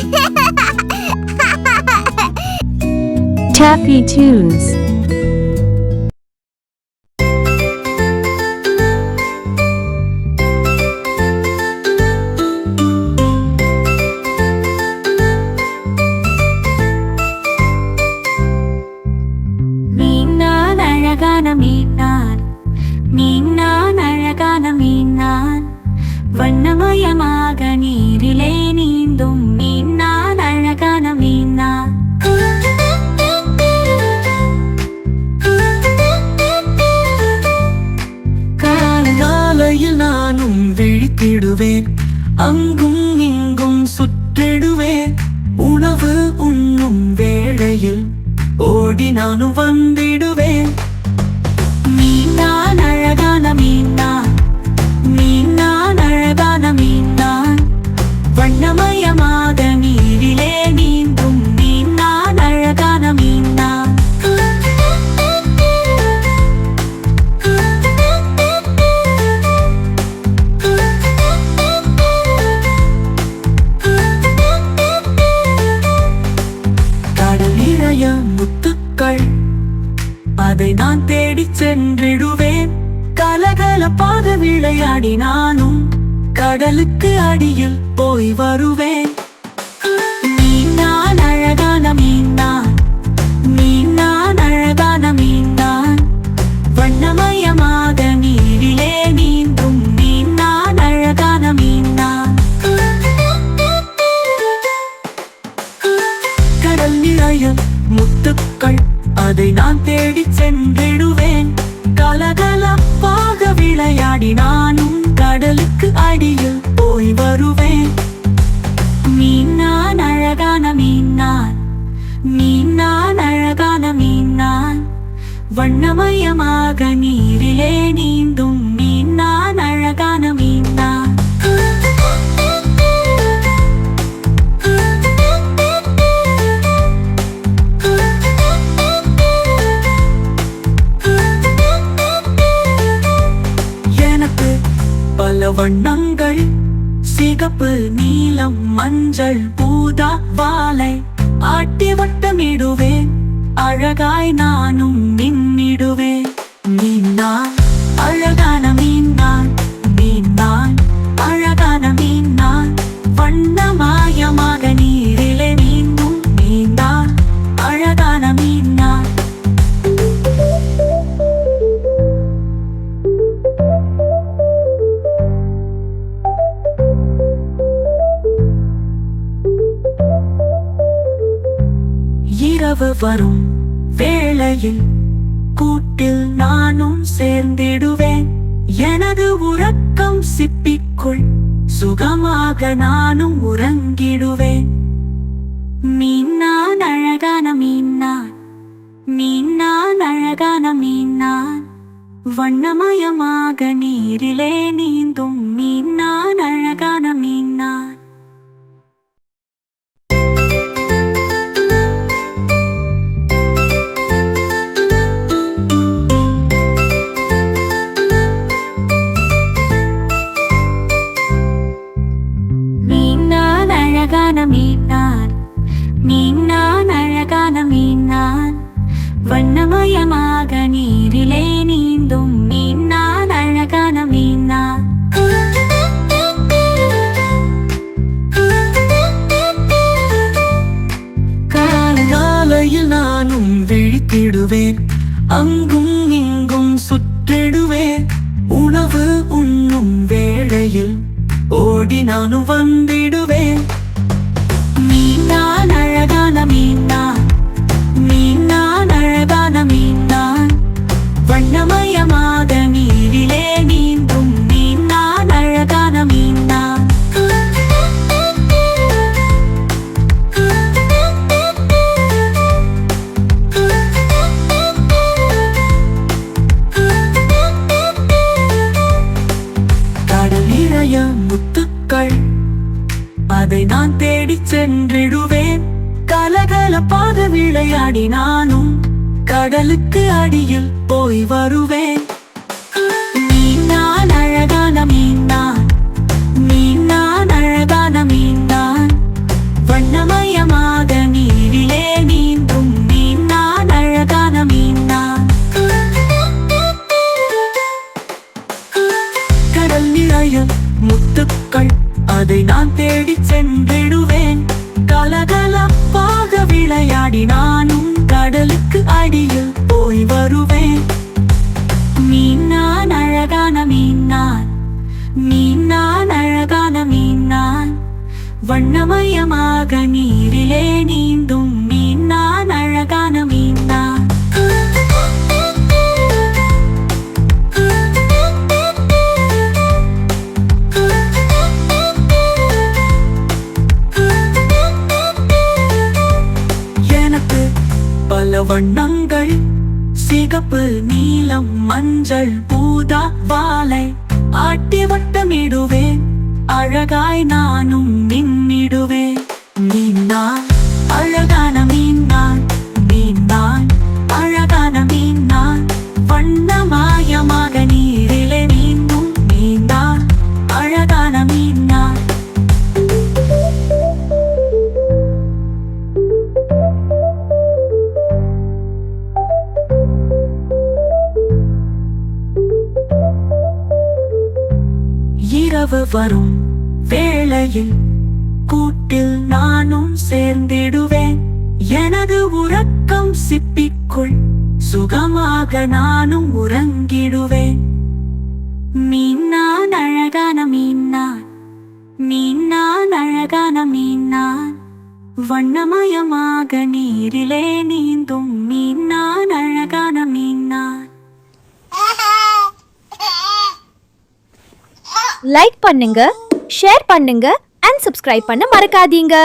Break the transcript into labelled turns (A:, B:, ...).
A: Taffy Tunes.
B: மீன் நான் அழகான மீன் நான் மீன் நான் அழகான மீன் நான் வண்ணமயமாக நீரிலே
C: காலையில் நானும் விழித்திடுவேன் அங்கும் இங்கும் சுற்றிடுவேன். உணவு உண்ணும் வேளையில் ஓடி நானும் வந்திடு அதை நான் தேடி சென்றிடுவேன். கலகலப்பாக விளையாடி நானும் கடலுக்கு அடியில் போய் வருவேன். முத்துக்கள் அதை நான் தேடி சென்றிடுவேன். கலகலப்பாக விளையாடி நானும் கடலுக்கு அடியில் போய் வருவேன். வண்ணங்கள் சிகப்பு நீலம் மஞ்சள் பூதா வாழை ஆட்டி வட்டமிடுவேன். அழகாய் நானும் நின்னிடுவேன். நீ நான் அழகாய் வரும் வேளையில் கூட்டில் நானும் சேர்ந்திடுவேன். எனது உறக்கம் சிப்பிக்குள் சுகமாக நானும் உறங்கிடுவேன்.
B: மீன் நான் அழகான மீன் நான். மீன் நான் அழகான மீன் நான். வண்ணமயமாக நீரிலே நீந்தும் அழகான மீன் நான் மீன் நான் அழகான மீன் நான் வண்ணமயமாக நீரிலே நீந்தும் மீன் நான் அழகான மீன் நான்
C: காலையில் நானும் விழித்திடுவேன். அங்கும் இங்கும் சுற்றிடுவேன். உணவு உண்ணும் வேளையில் ஓடி நானும் வந்திடு
B: நாடி நானும் கடலுக்கு அடியில் போய் வருவேன். நீ நான் அழகான மீன் நான் நீ நான் அழகான மீன் நான் வண்ணமயமாக நீரிலே நீந்தும் நீ நான் அழகான மீன் நான்
C: கடல் நிழல் முத்துக்கள் அதை நான் தேடி சென்றிடுவேன். கலகலப்பாக விளையாடி நானும் கடலுக்கு அடியில் போய் வருவேன்.
B: மீன் நான் அழகான மீன் நான். மீன் நான் அழகான மீன் நான். வண்ணமயமாக நீரிலே நீந்தும்
C: வண்ணங்கள் சிகப்பு நீலம் மஞ்சள் பூதா வாழை. ஆட்டி வட்டமிடுவேன். அழகாய் நானும் நின்று இரவு வரும் வேளையில். கூட்டில் நானும் சேர்ந்திடுவேன். எனது உறக்கம் சிப்பிக்குள் சுகமாக நானும் உறங்கிடுவேன்.
B: மீன் அழகான மீன்னான். மீன்னான் அழகான மீன்னான். வண்ணமயமாக நீரிலே நீந்தும்
D: லைக் பண்ணுங்க ஷேர் பண்ணுங்க அண்ட் சப்ஸ்கிரைப் பண்ண மறக்காதீங்க.